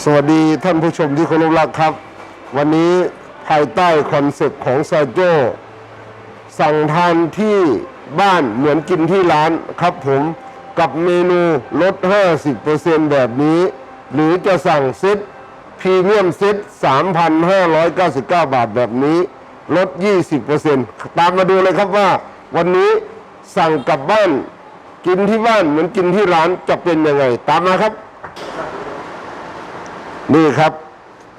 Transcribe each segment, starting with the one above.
สวัสดีท่านผู้ชมที่เคารพรักครับ วันนี้ภายใต้คอนเซ็ปต์ของซาโจสั่งทานที่บ้านเหมือนกินที่ร้านครับผมกับเมนูลด 50%แบบนี้ หรือจะสั่งเซ็ตพรีเมียมเซ็ต3,599 บาทแบบนี้ ลด 20%ตามมาดูเลยครับว่า วันนี้สั่งกลับบ้าน กินที่บ้านเหมือนกินที่ร้านจะเป็นยังไง ตามมาครับ นี่ครับ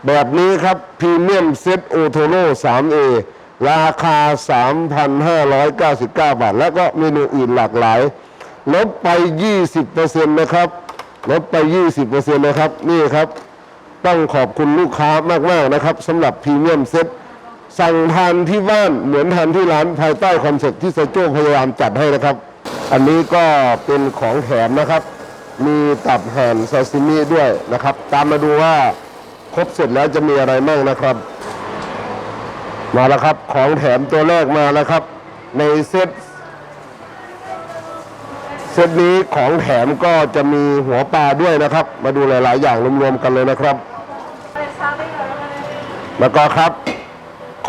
แบบนี้ครับพรีเมียมเซตโอโทโร่ 3A ราคา 3,599 บาท แล้วก็เมนูอื่นหลากหลาย ลดไป 20%นะครับ ลดไป 20%นะครับ นี่ครับ ต้องขอบคุณลูกค้ามาก ๆ นะครับสำหรับพรีเมียมเซตสั่งทานที่บ้านเหมือนทานที่ร้านภายใต้คอนเซ็ปต์ที่สโจ้พยายามจัดให้นะครับ อันนี้ก็เป็นของแถมนะครับ มีตับห่านซาซิมิด้วยนะครับ ตามมาดูว่าครบเสร็จแล้วจะมีอะไรบ้างนะครับ มาแล้วครับของแถมตัวแรกมาแล้วครับ ในเซตเซตนี้ของแถมก็จะมีหัวปลาด้วยนะครับ มาดูหลาย ๆ อย่างรวมๆกันเลยนะครับแล้วก็ครับ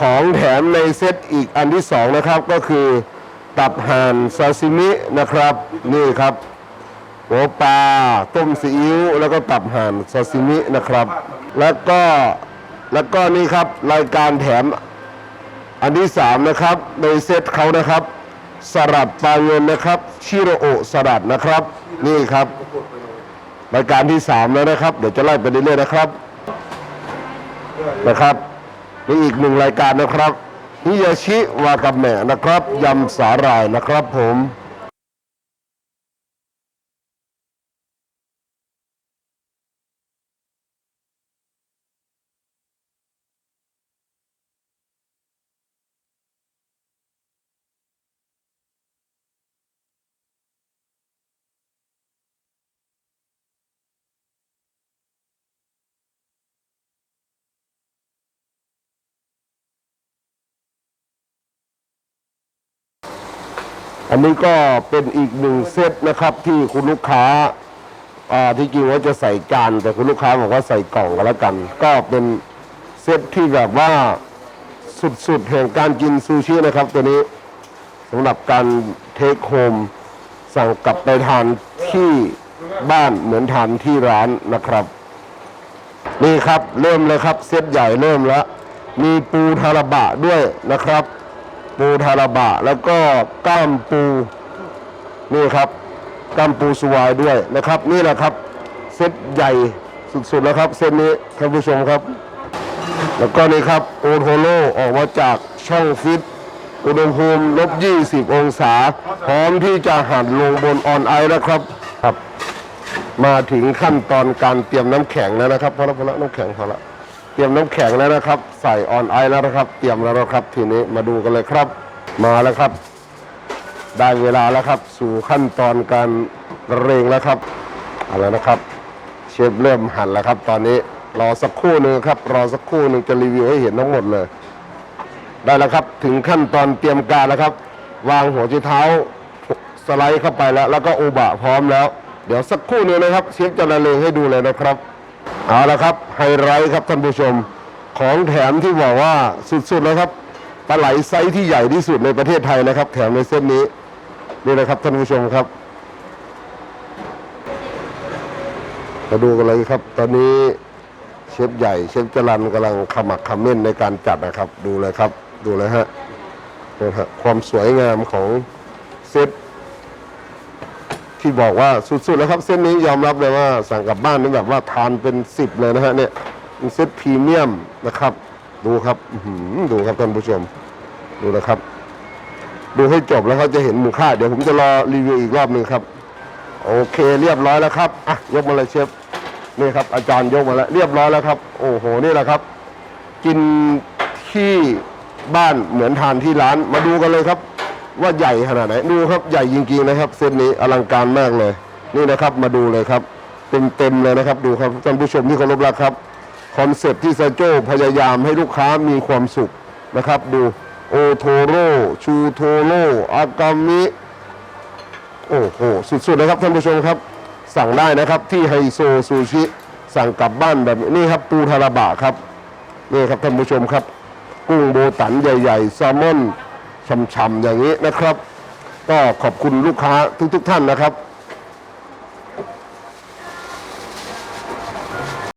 ของแถมในเซตอีกอันที่สองนะครับก็คือ ตับห่านซาซิมินะครับ นี่ครับ หัวปลาต้มซีอิ๊วแล้วก็ตับห่านซาซิมินะครับ แล้วก็แล้วก็นี่ครับรายการแถมอันที่สามนะครับในเซตเขานะครับ สลัดปลาเงินนะครับ ชิโรโอสลัดนะครับ นี่ครับรายการที่สามแล้วนะครับ เดี๋ยวจะไล่ไปเรื่อยๆนะครับนะครับนี่อีกหนึ่งรายการนะครับฮิยาชิวากาเมะนะครับยำสาหร่ายนะครับผม อันนี้ก็เป็นอีกหนึ่งเซตนะครับที่คุณลูกค้าอ่าที่จริงว่าจะใส่จานแต่คุณลูกค้าบอกว่าใส่กล่องก็แล้วกัน ก็เป็นเซตที่แบบว่าสุดๆแห่งการกินซูชินะครับ ตัวนี้สำหรับการเทคโฮมสั่งกลับไปทานที่บ้านเหมือนทานที่ร้านนะครับ นี่ครับเริ่มเลยครับเซตใหญ่เริ่มแล้ว มีปูทาราบะด้วยนะครับ ปูทาราบะ แล้วก็กล้ามปูนี่ครับกล้ามปูสวายด้วยนะครับ นี่แหละครับเซตใหญ่สุดๆแล้วครับเซตนี้ท่านผู้ชมครับ แล้วก็นี่ครับโอโทโร่ออกมาจากช่องฟิตอุณหภูมิลบ 20 องศา พร้อมที่จะหั่นลงบนออนไอแล้วครับครับ มาถึงขั้นตอนการเตรียมน้ำแข็งแล้วนะครับพอแล้วพอแล้วน้ำแข็งพอละ เตรียมน้ำแข็งแล้วนะครับ ใส่ออนไอแล้วนะครับ เตรียมแล้วนะครับ ทีนี้มาดูกันเลยครับ มาแล้วครับ ได้เวลาแล้วครับ สู่ขั้นตอนการเร่งแล้วครับเอาแล้วนะครับ เชฟเริ่มหั่นแล้วครับ ตอนนี้รอสักครู่หนึ่งครับ รอสักครู่หนึ่งจะรีวิวให้เห็นทั้งหมดเลย ได้แล้วครับ ถึงขั้นตอนเตรียมการแล้วครับ วางหัวใจเท้าสไลด์เข้าไปแล้ว แล้วก็โอบะพร้อมแล้ว เดี๋ยวสักครู่หนึ่งนะครับ เชฟจะละเลงให้ดูเลยนะครับ เอาละครับไฮไลท์ครับท่านผู้ชมของแถมที่บอกว่าสุดๆแล้วครับปลาไหลไซส์ที่ใหญ่ที่สุดในประเทศไทยนะครับ แถมในเส้นนี้นี่นะครับท่านผู้ชมครับมาดูกันเลยครับ ตอนนี้เชฟใหญ่เชฟจรันกำลังขมักขม้นในการจัดนะครับ ดูเลยครับ ดูเลยฮะนี่ฮะความสวยงามของเซต ที่บอกว่าสุดๆแล้วครับ เส้นนี้ยอมรับเลยว่าสั่งกลับบ้านนี่แบบว่าทานเป็นสิบเลยนะฮะเนี่ยเป็นเซตพรีเมียมนะครับ ดูครับดูครับท่านผู้ชม ดูนะครับ ดูให้จบแล้วเขาจะเห็นมูลค่า เดี๋ยวผมจะรอรีวิวอีกรอบหนึ่งครับ โอเค เรียบร้อยแล้วครับอะยกมาเลยเชฟนี่ครับ อาจารย์ยกมาแล้วเรียบร้อยแล้วครับ โอ้โหนี่แหละครับ กินที่บ้านเหมือนทานที่ร้านมาดูกันเลยครับ ว่าใหญ่ขนาดไหนดูครับใหญ่จริงๆนะครับเส้นนี้อลังการมากเลย นี่นะครับมาดูเลยครับเต็มๆเลยนะครับ ดูครับท่านผู้ชมที่เคารพรักครับคอนเซ็ปต์ที่ซาโจพยายามให้ลูกค้ามีความสุขนะครับ ดูโอโทโร่ชูโทโร่อากามิโอ้โหสุดๆเลยครับท่านผู้ชมครับ สั่งได้นะครับที่ไฮโซซูชิ สั่งกลับบ้านแบบนี้ครับปูทาราบะครับนี่ครับท่านผู้ชมครับ กุ้งโบตันใหญ่ๆแซลมอน ช่ำๆอย่างนี้นะครับ ก็ขอบคุณลูกค้าทุกๆท่านนะครับ